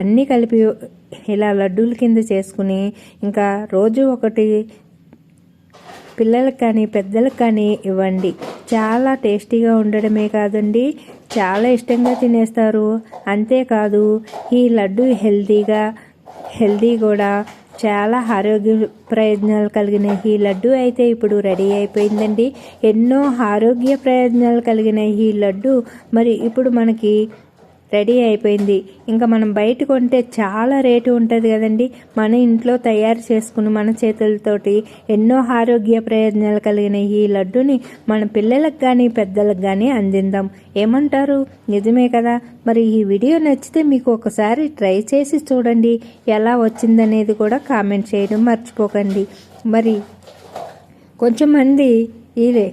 అన్నీ కలిపి ఇలా లడ్డూల కింద చేసుకుని ఇంకా రోజు ఒకటి పిల్లలకు కానీ పెద్దలకు కానీ ఇవ్వండి. చాలా టేస్టీగా ఉండడమే కాదండి. చాలా ఇష్టంగా తినేస్తారు. అంతేకాదు ఈ లడ్డు హెల్తీగా హెల్తీ కూడా చాలా ఆరోగ్య ప్రయోజనాలు కలిగిన ఈ లడ్డు అయితే ఇప్పుడు రెడీ అయిపోయిందండి. ఎన్నో ఆరోగ్య ప్రయోజనాలు కలిగిన ఈ లడ్డు. మరి ఇప్పుడు మనకి రెడీ అయిపోయింది. ఇంకా మనం బయట కొంటే చాలా రేటు ఉంటుంది కదండి. మన ఇంట్లో తయారు చేసుకుని మన చేతులతోటి ఎన్నో ఆరోగ్య ప్రయోజనాలు కలిగిన ఈ లడ్డుని మన పిల్లలకు కానీ పెద్దలకు కానీ అందిద్దాం. ఏమంటారు? నిజమే కదా. మరి ఈ వీడియో నచ్చితే మీకు ఒకసారి ట్రై చేసి చూడండి. ఎలా వచ్చిందనేది కూడా కామెంట్ చేయడం మర్చిపోకండి. మరి కొంచెం మంది ఇదే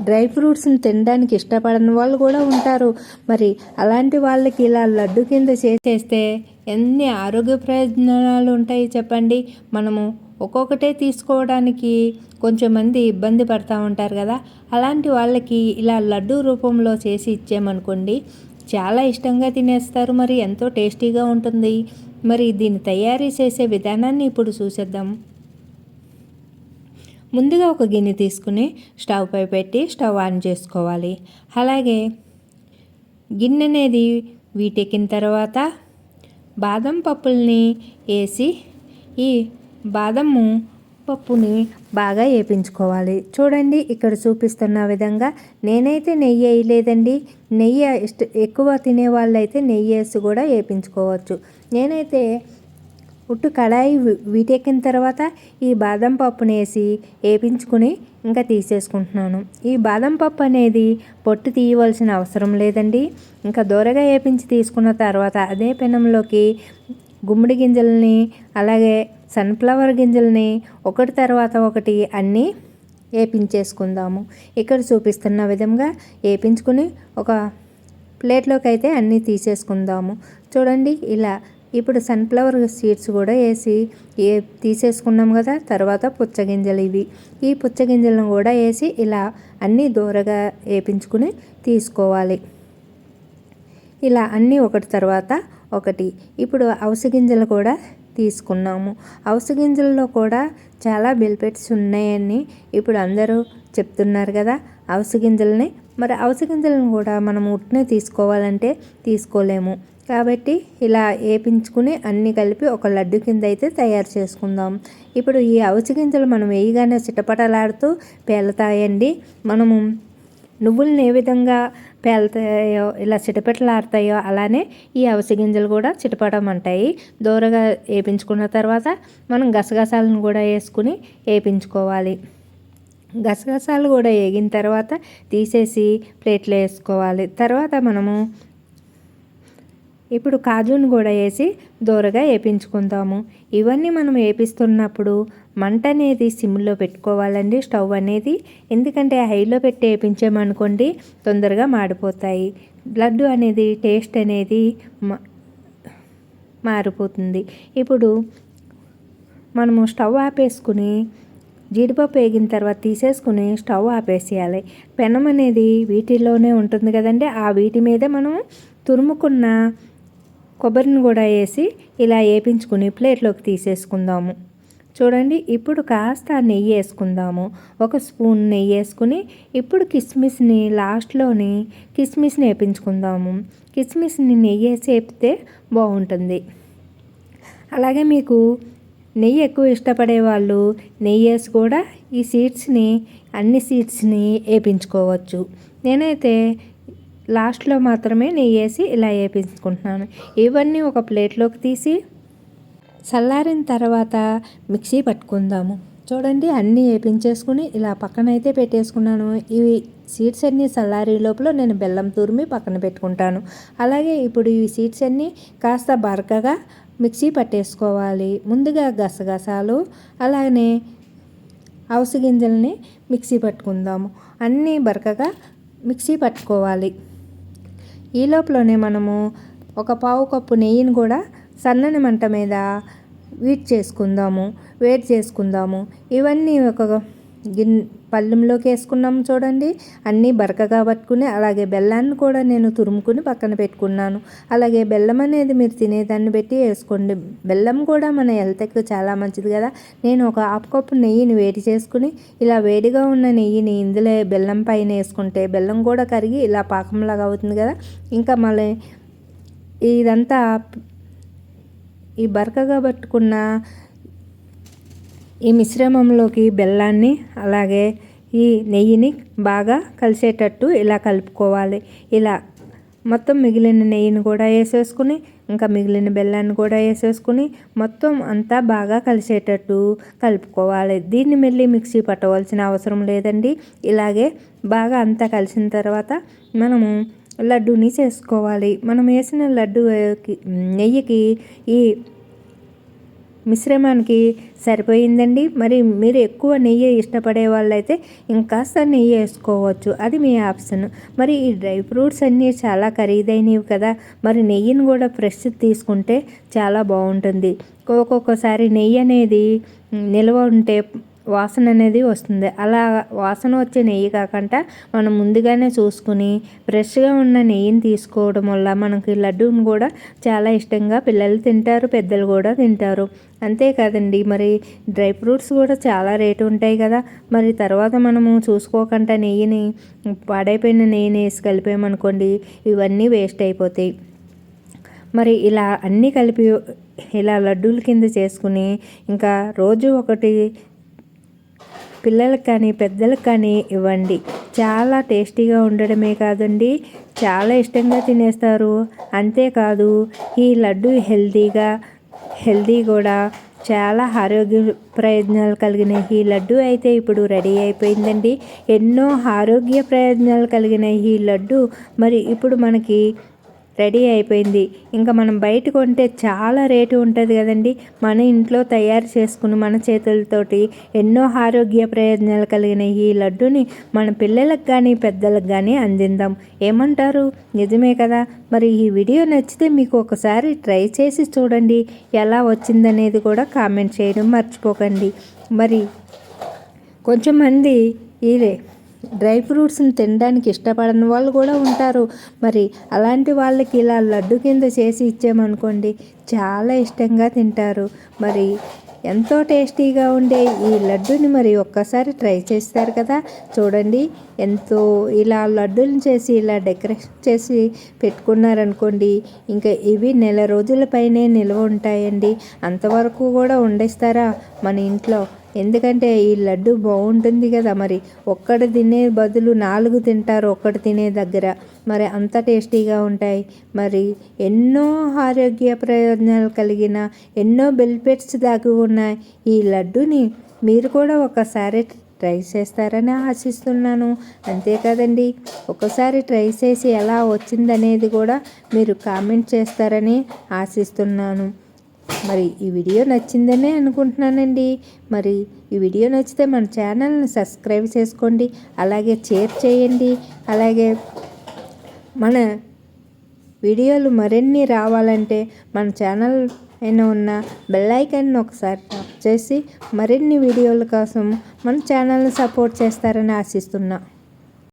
డ్రై ఫ్రూట్స్ని తినడానికి ఇష్టపడని వాళ్ళు కూడా ఉంటారు. మరి అలాంటి వాళ్ళకి ఇలా లడ్డు కింద చేసేస్తే ఎన్ని ఆరోగ్య ప్రయోజనాలు ఉంటాయి చెప్పండి? మనము ఒక్కొక్కటే తీసుకోవడానికి కొంచెం మంది ఇబ్బంది పడతా ఉంటారు కదా. అలాంటి వాళ్ళకి ఇలా లడ్డు రూపంలో చేసి ఇచ్చామనుకోండి చాలా ఇష్టంగా తినేస్తారు. మరి ఎంతో టేస్టీగా ఉంటుంది. మరి దీన్ని తయారీ చేసే విధానాన్ని ఇప్పుడు చూసేద్దాం. ముందుగా ఒక గిన్నె తీసుకుని స్టవ్ పై పెట్టి స్టవ్ ఆన్ చేసుకోవాలి. అలాగే గిన్నె అనేది వీటెక్కిన తర్వాత బాదం పప్పుల్ని వేసి ఈ బాదము పప్పుని బాగా వేపించుకోవాలి. చూడండి ఇక్కడ చూపిస్తున్న విధంగా నేనైతే నెయ్యి వేయలేదండి. నెయ్యి ఇష్ట ఎక్కువ తినే వాళ్ళైతే నెయ్యి వేసి కూడా వేపించుకోవచ్చు. నేనైతే ఉట్టు కడాయి వీటెక్కిన తర్వాత ఈ బాదం పప్పుని వేసి వేపించుకుని ఇంకా తీసేసుకుంటున్నాను. ఈ బాదం పప్పు అనేది పొట్టు తీయవలసిన అవసరం లేదండి. ఇంకా దూరగా వేపించి తీసుకున్న తర్వాత అదే పెనంలోకి గుమ్మడి గింజల్ని అలాగే సన్ఫ్లవర్ గింజల్ని ఒకటి తర్వాత ఒకటి అన్నీ వేపించేసుకుందాము ఇక్కడ చూపిస్తున్న విధంగా వేపించుకుని ఒక ప్లేట్లోకి అయితే అన్నీ తీసేసుకుందాము. చూడండి ఇలా ఇప్పుడు సన్ఫ్లవర్ సీడ్స్ కూడా వేసి ఏ తీసేసుకున్నాం కదా తర్వాత పుచ్చగింజలు ఇవి. ఈ పుచ్చగింజలను కూడా వేసి ఇలా అన్నీ దూరగా వేపించుకుని తీసుకోవాలి. ఇలా అన్నీ ఒకటి తర్వాత ఒకటి. ఇప్పుడు అవస గింజలు కూడా తీసుకున్నాము. అవస గింజల్లో కూడా చాలా బెనిఫిట్స్ ఉన్నాయని ఇప్పుడు అందరూ చెప్తున్నారు కదా అవస గింజలని. మరి అవస గింజలను కూడా మనం ఉట్టినే తీసుకోవాలంటే తీసుకోలేము. కాబట్టి ఇలా వేపించుకుని అన్నీ కలిపి ఒక లడ్డు కింద అయితే తయారు చేసుకుందాం. ఇప్పుడు ఈ అవచి గింజలు మనం వేయగానే చిటపటలాడుతూ పేలుతాయండి. మనము నువ్వులను ఏ విధంగా పేలుతాయో ఇలా చిటపటలాడతాయో అలానే ఈ అవసి గింజలు కూడా చిటపడమంటాయి దూరగా వేపించుకున్న తర్వాత మనం గసగసాలను కూడా వేసుకుని వేపించుకోవాలి. గసగసాలు కూడా వేగిన తర్వాత తీసేసి ప్లేట్లో వేసుకోవాలి. తర్వాత మనము ఇప్పుడు కాజును కూడా వేసి దూరగా వేపించుకుందాము ఇవన్నీ మనం వేపిస్తున్నప్పుడు మంట అనేది సిమ్లో పెట్టుకోవాలండి. స్టవ్ అనేది ఎందుకంటే హైలో పెట్టి వేపించామనుకోండి తొందరగా మాడిపోతాయి. లడ్డు అనేది టేస్ట్ అనేది మారిపోతుంది. ఇప్పుడు మనము స్టవ్ ఆపేసుకుని జీడిపప్పు వేగిన తర్వాత తీసేసుకుని స్టవ్ ఆపేసేయాలి. పెనం అనేది వీటిలోనే ఉంటుంది కదండి. ఆ వీటి మీదే మనం తురుముకున్న కొబ్బరిని కూడా వేసి ఇలా వేపించుకుని ప్లేట్లోకి తీసేసుకుందాము. చూడండి ఇప్పుడు కాస్త నెయ్యి వేసుకుందాము. ఒక స్పూన్ నెయ్యి వేసుకుని ఇప్పుడు కిస్మిస్ని లాస్ట్లోని కిస్మిస్ని వేపించుకుందాము. కిస్మిస్ని నెయ్యి వేసి వేపితే బాగుంటుంది. అలాగే మీకు నెయ్యి ఎక్కువ ఇష్టపడే వాళ్ళు నెయ్యి వేసి కూడా ఈ సీడ్స్ని అన్ని సీడ్స్ని వేపించుకోవచ్చు. నేనైతే లాస్ట్లో మాత్రమే నెయ్యి వేసి ఇలా వేపించుకుంటున్నాను. ఇవన్నీ ఒక ప్లేట్లోకి తీసి చల్లారిన తర్వాత మిక్సీ పట్టుకుందాము. చూడండి అన్నీ వేపించేసుకుని ఇలా పక్కన అయితే పెట్టేసుకున్నాను. ఇవి సీడ్స్ అన్నీ చల్లారి లోపల నేను బెల్లం తురిమి పక్కన పెట్టుకుంటాను. అలాగే ఇప్పుడు ఈ సీడ్స్ అన్నీ కాస్త బరకగా మిక్సీ పట్టేసుకోవాలి. ముందుగా గసగసాలు అలానే అవసి గింజల్ని మిక్సీ పట్టుకుందాము. అన్నీ బరకగా మిక్సీ పట్టుకోవాలి. ఈ లోపలనే మనము ఒక పావు కప్పు నెయ్యిని కూడా సన్నని మంట మీద వీట్ చేసుకుందాము వేడి చేసుకుందాము. ఇవన్నీ ఒక గిన్నె పళ్ళెంలోకి వేసుకున్నాము చూడండి. అన్నీ బరకగా పట్టుకుని అలాగే బెల్లాన్ని కూడా నేను తురుముకుని పక్కన పెట్టుకున్నాను. అలాగే బెల్లం అనేది మీరు తినేదాన్ని పెట్టి వేసుకోండి. బెల్లం కూడా మన హెల్త్కి చాలా మంచిది కదా. నేను ఒక హాఫ్ కప్పు నెయ్యిని వేడి చేసుకుని ఇలా వేడిగా ఉన్న నెయ్యిని ఇందులో బెల్లం పైన వేసుకుంటే బెల్లం కూడా కరిగి ఇలా పాకంలాగా అవుతుంది కదా. ఇంకా మళ్ళీ ఇదంతా ఈ బరకగా పట్టుకున్న ఈ మిశ్రమంలోకి బెల్లాన్ని అలాగే ఈ నెయ్యిని బాగా కలిసేటట్టు ఇలా కలుపుకోవాలి. ఇలా మొత్తం మిగిలిన నెయ్యిని కూడా వేసేసుకుని ఇంకా మిగిలిన బెల్లాన్ని కూడా వేసేసుకుని మొత్తం అంతా బాగా కలిసేటట్టు కలుపుకోవాలి. దీన్ని మళ్ళీ మిక్సీ పట్టవలసిన అవసరం లేదండి. ఇలాగే బాగా అంతా కలిసిన తర్వాత మనము లడ్డూని చేసుకోవాలి. మనం వేసిన లడ్డు నెయ్యికి ఈ మిశ్రమానికి సరిపోయిందండి. మరి మీరు ఎక్కువ నెయ్యి ఇష్టపడే వాళ్ళైతే ఇంకాస్త నెయ్యి వేసుకోవచ్చు. అది మీ ఆప్షన్. మరి ఈ డ్రై ఫ్రూట్స్ అన్నీ చాలా ఖరీదైనవి కదా. మరి నెయ్యిని కూడా ఫ్రెష్ తీసుకుంటే చాలా బాగుంటుంది. ఒక్కొక్కసారి నెయ్యి అనేది నిల్వ ఉంటే వాసన అనేది వస్తుంది. అలా వాసన వచ్చే నెయ్యి కాకుండా మనం ముందుగానే చూసుకుని ఫ్రెష్గా ఉన్న నెయ్యిని తీసుకోవడం వల్ల మనకి లడ్డూని కూడా చాలా ఇష్టంగా పిల్లలు తింటారు పెద్దలు కూడా తింటారు. అంతేకాదండి మరి డ్రై ఫ్రూట్స్ కూడా చాలా రేటు ఉంటాయి కదా. మరి తర్వాత మనము చూసుకోకుండా నెయ్యిని పాడైపోయిన నెయ్యిని వేసి కలిపామనుకోండి ఇవన్నీ వేస్ట్ అయిపోతాయి. మరి ఇలా అన్నీ కలిపి ఇలా లడ్డూల కింద చేసుకుని ఇంకా రోజు ఒకటి పిల్లలకు కానీ పెద్దలకు కానీ ఇవ్వండి. చాలా టేస్టీగా ఉండడమే కాదండి. చాలా ఇష్టంగా తినేస్తారు. అంతేకాదు ఈ లడ్డు హెల్తీగా హెల్తీ కూడా. చాలా ఆరోగ్య ప్రయోజనాలు కలిగిన ఈ లడ్డు అయితే ఇప్పుడు రెడీ అయిపోయిందండి. ఎన్నో ఆరోగ్య ప్రయోజనాలు కలిగిన ఈ లడ్డు. మరి ఇప్పుడు మనకి రెడీ అయిపోయింది. ఇంకా మనం బయట కొంటే చాలా రేటు ఉంటుంది కదండి. మన ఇంట్లో తయారు చేసుకుని మన చేతులతోటి ఎన్నో ఆరోగ్య ప్రయోజనాలు కలిగిన ఈ లడ్డుని మన పిల్లలకు కానీ పెద్దలకు కానీ అందిందాం ఏమంటారు? నిజమే కదా. మరి ఈ వీడియో నచ్చితే మీకు ఒకసారి ట్రై చేసి చూడండి. ఎలా వచ్చిందనేది కూడా కామెంట్ చేయడం మర్చిపోకండి. మరి కొంచెం మంది ఇదే డ్రై ఫ్రూట్స్ని తినడానికి ఇష్టపడని వాళ్ళు కూడా ఉంటారు. మరి అలాంటి వాళ్ళకి ఇలా లడ్డు కింద చేసి ఇచ్చామనుకోండి చాలా ఇష్టంగా తింటారు. మరి ఎంతో టేస్టీగా ఉండే ఈ లడ్డుని మరి ఒక్కసారి ట్రై చేస్తారు కదా. చూడండి ఎంతో ఇలా లడ్డూలు చేసి ఇలా డెకరేషన్ చేసి పెట్టుకున్నారనుకోండి ఇంకా ఇవి నెల రోజుల పైనే నిల్వ ఉంటాయండి. అంతవరకు కూడా వండేస్తారా? మన ఇంట్లో ఎందుకంటే ఈ లడ్డు బాగుంటుంది కదా మరి. ఒక్కటి తినే బదులు నాలుగు తింటారు ఒక్కటి తినే దగ్గర. మరి అంత టేస్టీగా ఉంటాయి. మరి ఎన్నో ఆరోగ్య ప్రయోజనాలు కలిగిన ఎన్నో బెనిఫిట్స్ దాగి ఉన్నాయి. ఈ లడ్డుని మీరు కూడా ఒకసారి ట్రై చేస్తారని ఆశిస్తున్నాను. అంతే కదండి. ఒకసారి ట్రై చేసి ఎలా వచ్చిందనేది కూడా మీరు కామెంట్ చేస్తారని ఆశిస్తున్నాను. మరి ఈ వీడియో నచ్చిందనే అనుకుంటున్నానండి. మరి ఈ వీడియో నచ్చితే మన ఛానల్ని సబ్స్క్రైబ్ చేసుకోండి. అలాగే షేర్ చేయండి. అలాగే మన వీడియోలు మరిన్ని రావాలంటే మన ఛానల్ అయినా ఉన్న బెల్ ఐకాన్ని ఒకసారి టాప్ చేసి మరిన్ని వీడియోల కోసం మన ఛానల్ని సపోర్ట్ చేస్తారని ఆశిస్తున్నా.